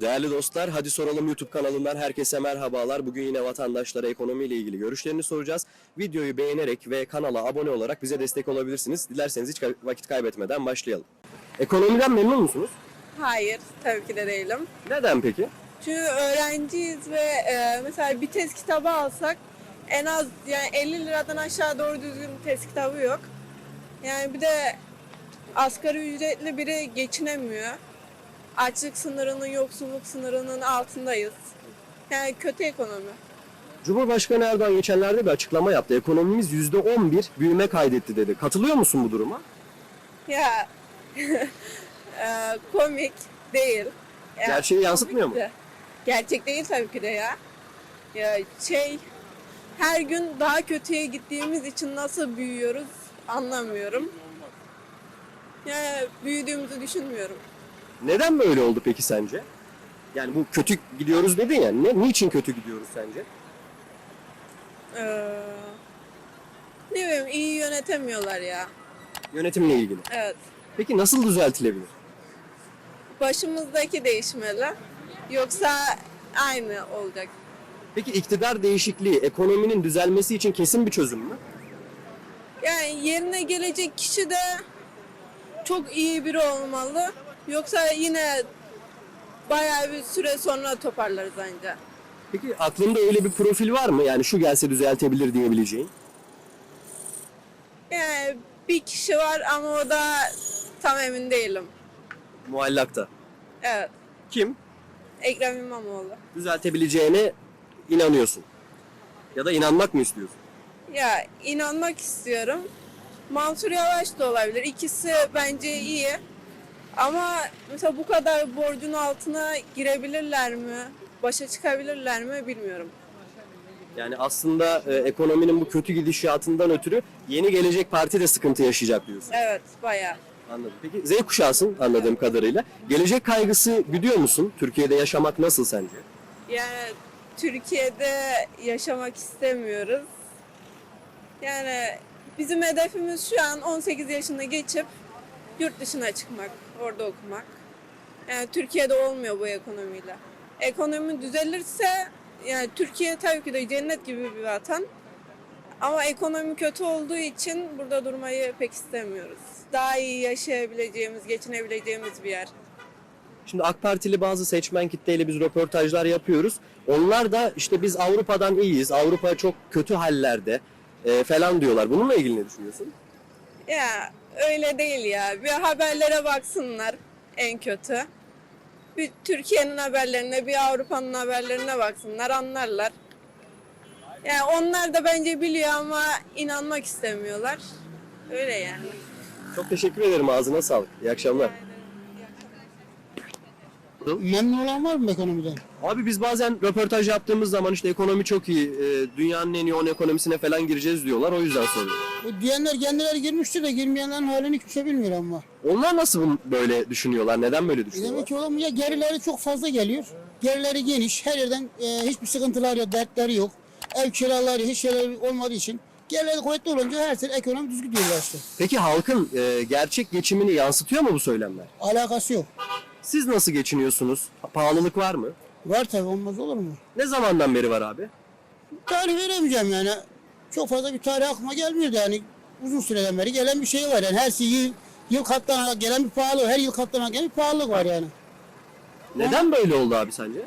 Değerli dostlar, Hadi Soralım YouTube kanalından herkese merhabalar. Bugün yine vatandaşlara ekonomiyle ilgili görüşlerini soracağız. Videoyu beğenerek ve kanala abone olarak bize destek olabilirsiniz. Dilerseniz hiç vakit kaybetmeden başlayalım. Ekonomiden memnun musunuz? Hayır, tabii ki de değilim. Neden peki? Çünkü öğrenciyiz ve e, mesela bir test kitabı alsak en az yani 50 liradan aşağı doğru düzgün test kitabı yok. Yani bir de asgari ücretli biri geçinemiyor. Açlık sınırının, yoksulluk sınırının altındayız. Yani kötü ekonomi. Cumhurbaşkanı Erdoğan geçenlerde bir açıklama yaptı. Ekonomimiz %11 büyüme kaydetti dedi. Katılıyor musun bu duruma? Ya e, komik değil. Ya, Gerçeği yansıtmıyor mu? de. Gerçek değil tabii ki de ya. Ya şey her gün daha kötüye gittiğimiz için nasıl büyüyoruz anlamıyorum. Ya büyüdüğümüzü düşünmüyorum. Neden böyle oldu peki sence? Yani bu kötü gidiyoruz dedin ya. Ne, niçin kötü gidiyoruz sence? Ee, ne bileyim iyi yönetemiyorlar ya. Yönetimle ilgili. Evet. Peki nasıl düzeltilebilir? Başımızdaki değişmeli. Yoksa aynı olacak. Peki iktidar değişikliği ekonominin düzelmesi için kesin bir çözüm mü? Yani yerine gelecek kişi de çok iyi biri olmalı. Yoksa yine bayağı bir süre sonra toparlarız anca. Peki aklında öyle bir profil var mı? Yani şu gelse düzeltebilir diyebileceğin. Yani bir kişi var ama o da tam emin değilim. Muallakta. Evet. Kim? Ekrem İmamoğlu. Düzeltebileceğine inanıyorsun. Ya da inanmak mı istiyorsun? Ya inanmak istiyorum. Mansur Yavaş da olabilir. İkisi bence iyi. Ama mesela bu kadar borcun altına girebilirler mi? Başa çıkabilirler mi bilmiyorum. Yani aslında e, ekonominin bu kötü gidişatından ötürü yeni gelecek parti de sıkıntı yaşayacak diyorsun. Evet bayağı. Anladım. Peki Z kuşağısın anladığım kadarıyla. Gelecek kaygısı güdüyor musun? Türkiye'de yaşamak nasıl sence? Yani Türkiye'de yaşamak istemiyoruz. Yani bizim hedefimiz şu an 18 yaşını geçip yurt dışına çıkmak, orada okumak. Yani Türkiye'de olmuyor bu ekonomiyle. Ekonomi düzelirse yani Türkiye tabii ki de cennet gibi bir vatan. Ama ekonomi kötü olduğu için burada durmayı pek istemiyoruz. Daha iyi yaşayabileceğimiz, geçinebileceğimiz bir yer. Şimdi AK Partili bazı seçmen kitleyle biz röportajlar yapıyoruz. Onlar da işte biz Avrupa'dan iyiyiz, Avrupa çok kötü hallerde e, falan diyorlar. Bununla ilgili ne düşünüyorsun? Ya öyle değil ya. Bir haberlere baksınlar en kötü. Bir Türkiye'nin haberlerine, bir Avrupa'nın haberlerine baksınlar, anlarlar. Yani onlar da bence biliyor ama inanmak istemiyorlar. Öyle yani. Çok teşekkür ederim. Ağzına sağlık. İyi akşamlar. Memnun olan var mı ekonomiden? Abi biz bazen röportaj yaptığımız zaman işte ekonomi çok iyi, e, dünyanın en iyi 10 ekonomisine falan gireceğiz diyorlar. O yüzden soruyorum. Bu diyenler kendileri girmiştir de girmeyenlerin halini kimse bilmiyor ama. Onlar nasıl böyle düşünüyorlar? Neden böyle E düşünüyorlar? demek ki oğlum ya gerileri çok fazla geliyor. Gerileri geniş. Her yerden e, hiçbir sıkıntılar yok, dertleri yok. Ev kiraları hiç şeyler olmadığı için. Gerileri kuvvetli olunca her şey ekonomi düzgün diyorlar işte. Peki halkın e, gerçek geçimini yansıtıyor mu bu söylemler? Alakası yok. Siz nasıl geçiniyorsunuz? Pahalılık var mı? Var tabii olmaz olur mu? Ne zamandan beri var abi? Tarih veremeyeceğim yani. Çok fazla bir tarih aklıma gelmiyor da yani. Uzun süreden beri gelen bir şey var yani. Her şey yıl, katlanarak gelen bir pahalı, her yıl katlanarak gelen bir pahalılık var yani. Neden böyle oldu abi sence?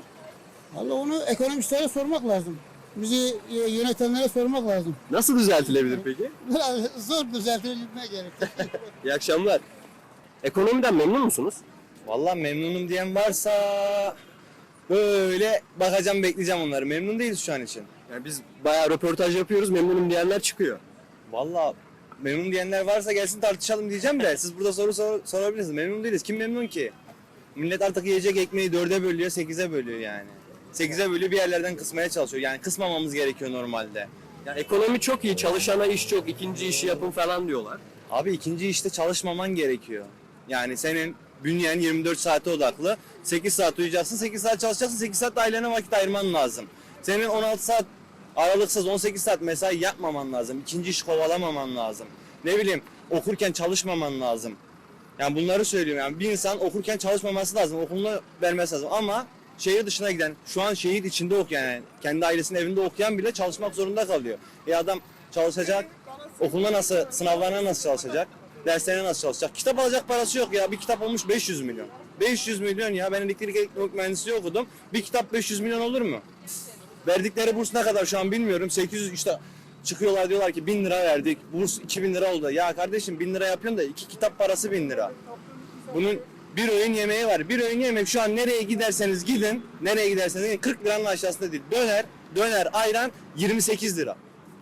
Valla onu ekonomistlere sormak lazım. Bizi e, yönetenlere sormak lazım. Nasıl düzeltilebilir peki? Zor düzeltilmeye gerek. İyi akşamlar. Ekonomiden memnun musunuz? Vallahi memnunum diyen varsa böyle bakacağım bekleyeceğim onları. Memnun değiliz şu an için. Yani biz bayağı röportaj yapıyoruz, memnunum diyenler çıkıyor. Vallahi memnun diyenler varsa gelsin tartışalım diyeceğim de siz burada soru sor- sorabilirsiniz. Memnun değiliz. Kim memnun ki? Millet artık yiyecek ekmeği dörde bölüyor, sekize bölüyor yani. Sekize bölüyor bir yerlerden kısmaya çalışıyor. Yani kısmamamız gerekiyor normalde. Yani ekonomi çok iyi, çalışana iş çok, ikinci işi yapın falan diyorlar. Abi ikinci işte çalışmaman gerekiyor. Yani senin bünyen 24 saate odaklı. 8 saat uyuyacaksın, 8 saat çalışacaksın, 8 saat ailene vakit ayırman lazım. Senin 16 saat aralıksız 18 saat mesai yapmaman lazım. İkinci iş kovalamaman lazım. Ne bileyim okurken çalışmaman lazım. Yani bunları söylüyorum yani bir insan okurken çalışmaması lazım, okulunu vermesi lazım ama şehir dışına giden, şu an şehir içinde okuyan, yani kendi ailesinin evinde okuyan bile çalışmak zorunda kalıyor. E adam çalışacak, okuluna nasıl, sınavlarına nasıl çalışacak, derslerine nasıl çalışacak? Kitap alacak parası yok ya. Bir kitap olmuş 500 milyon. 500 milyon ya. Ben elektrik elektronik mühendisliği okudum. Bir kitap 500 milyon olur mu? Verdikleri burs ne kadar şu an bilmiyorum. 800 işte çıkıyorlar diyorlar ki 1000 lira verdik. Burs 2000 lira oldu. Ya kardeşim 1000 lira yapıyorsun da iki kitap parası 1000 lira. Bunun bir öğün yemeği var. Bir öğün yemek şu an nereye giderseniz gidin. Nereye giderseniz gidin 40 liranın aşağısında değil. Döner, döner, ayran 28 lira.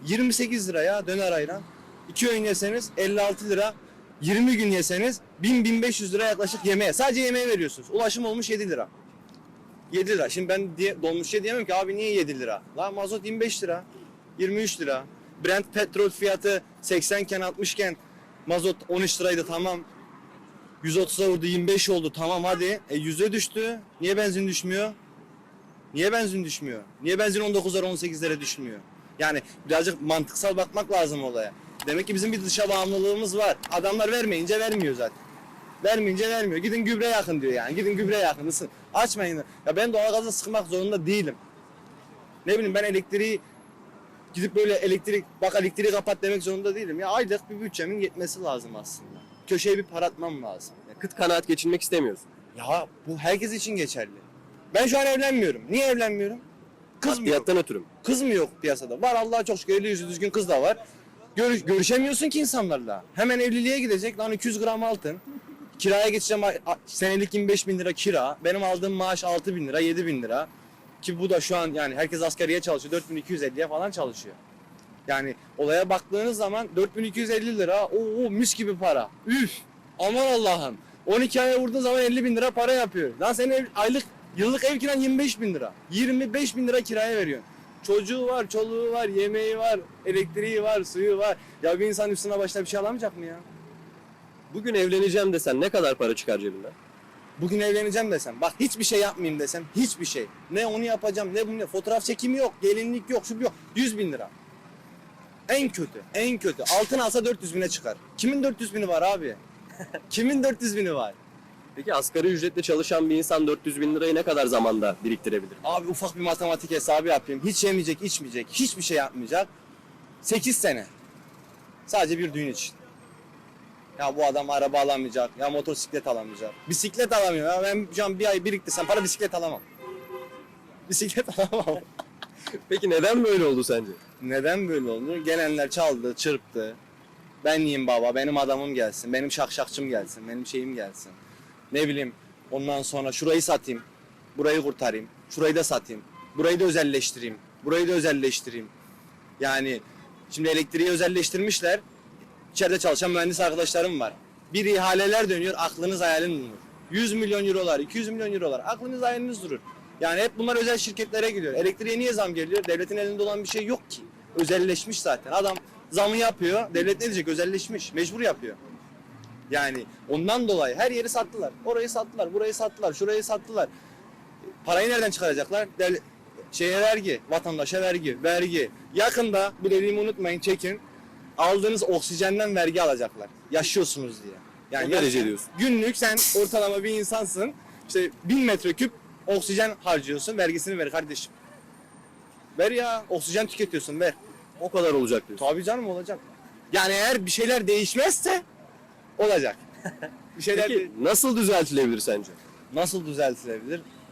28 lira ya döner ayran. İki öğün yeseniz 56 lira. 20 gün yeseniz 1000-1500 lira yaklaşık yemeğe. Sadece yemeğe veriyorsunuz. Ulaşım olmuş 7 lira. 7 lira. Şimdi ben diye, dolmuşça diyemem ki abi niye 7 lira? La mazot 25 lira. 23 lira. Brent petrol fiyatı 80 iken 60 iken mazot 13 liraydı tamam. 130'a vurdu 25 oldu tamam hadi. E 100'e düştü. Niye benzin düşmüyor? Niye benzin düşmüyor? Niye benzin 19'lara 18'lere düşmüyor? Yani birazcık mantıksal bakmak lazım olaya. Demek ki bizim bir dışa bağımlılığımız var. Adamlar vermeyince vermiyor zaten. Vermeyince vermiyor. Gidin gübre yakın diyor yani. Gidin gübre yakın. ısın. Açmayın. Ya ben doğalgazı sıkmak zorunda değilim. Ne bileyim ben elektriği gidip böyle elektrik bak elektriği kapat demek zorunda değilim. Ya aylık bir bütçemin yetmesi lazım aslında. Köşeye bir para atmam lazım. Kıt kanaat geçinmek istemiyorsun. Ya bu herkes için geçerli. Ben şu an evlenmiyorum. Niye evlenmiyorum? Kız mı yok? Ötürü mü? Kız mı yok piyasada? Var Allah'a çok şükür yüzü düzgün kız da var. Görüş, görüşemiyorsun ki insanlarla. Hemen evliliğe gidecek lan 200 gram altın. Kiraya geçeceğim senelik 25 bin lira kira. Benim aldığım maaş 6 bin lira 7 bin lira. Ki bu da şu an yani herkes asgariye çalışıyor 4250'ye falan çalışıyor. Yani olaya baktığınız zaman 4250 lira o mis gibi para. Üf aman Allah'ım. 12 aya vurduğun zaman 50 bin lira para yapıyor. Lan senin ev- aylık yıllık ev kiran 25 bin lira. 25 bin lira kiraya veriyorsun. Çocuğu var, çoluğu var, yemeği var, elektriği var, suyu var. Ya bir insan üstüne başına bir şey alamayacak mı ya? Bugün evleneceğim desen ne kadar para çıkar cebinden? Bugün evleneceğim desem, bak hiçbir şey yapmayayım desem, hiçbir şey. Ne onu yapacağım, ne bunu, fotoğraf çekimi yok, gelinlik yok, şu yok. 100 bin lira. En kötü, en kötü. Altın alsa 400 bine çıkar. Kimin 400 bini var abi? Kimin 400 bini var? Peki asgari ücretle çalışan bir insan 400 bin lirayı ne kadar zamanda biriktirebilir? Abi ufak bir matematik hesabı yapayım. Hiç yemeyecek, içmeyecek, hiçbir şey yapmayacak. 8 sene. Sadece bir düğün için. Ya bu adam araba alamayacak, ya motosiklet alamayacak. Bisiklet alamıyor. Ya ben şu an bir ay biriktirsem para bisiklet alamam. Bisiklet alamam. Peki neden böyle oldu sence? Neden böyle oldu? Gelenler çaldı, çırptı. Ben yiyeyim baba, benim adamım gelsin, benim şakşakçım gelsin, benim şeyim gelsin. Ne bileyim, ondan sonra şurayı satayım, burayı kurtarayım, şurayı da satayım, burayı da özelleştireyim, burayı da özelleştireyim. Yani şimdi elektriği özelleştirmişler, içeride çalışan mühendis arkadaşlarım var. Bir ihaleler dönüyor, aklınız hayaliniz durur. 100 milyon eurolar, 200 milyon eurolar, aklınız hayaliniz durur. Yani hep bunlar özel şirketlere gidiyor. Elektriğe niye zam geliyor? Devletin elinde olan bir şey yok ki. Özelleşmiş zaten. Adam zamı yapıyor, devlet ne diyecek? Özelleşmiş, mecbur yapıyor. Yani ondan dolayı her yeri sattılar. Orayı sattılar, burayı sattılar, şurayı sattılar. Parayı nereden çıkaracaklar? Devlet, şeye vergi, vatandaşa vergi, vergi. Yakında bu dediğimi unutmayın, çekin. Aldığınız oksijenden vergi alacaklar. Yaşıyorsunuz diye. O derece diyorsun. Günlük sen ortalama bir insansın. İşte bin metreküp oksijen harcıyorsun. Vergisini ver kardeşim. Ver ya. Oksijen tüketiyorsun ver. O kadar olacak diyorsun. Tabii canım olacak. Yani eğer bir şeyler değişmezse olacak. bir şeyler Peki nasıl düzeltilebilir sence? nasıl düzeltilebilir?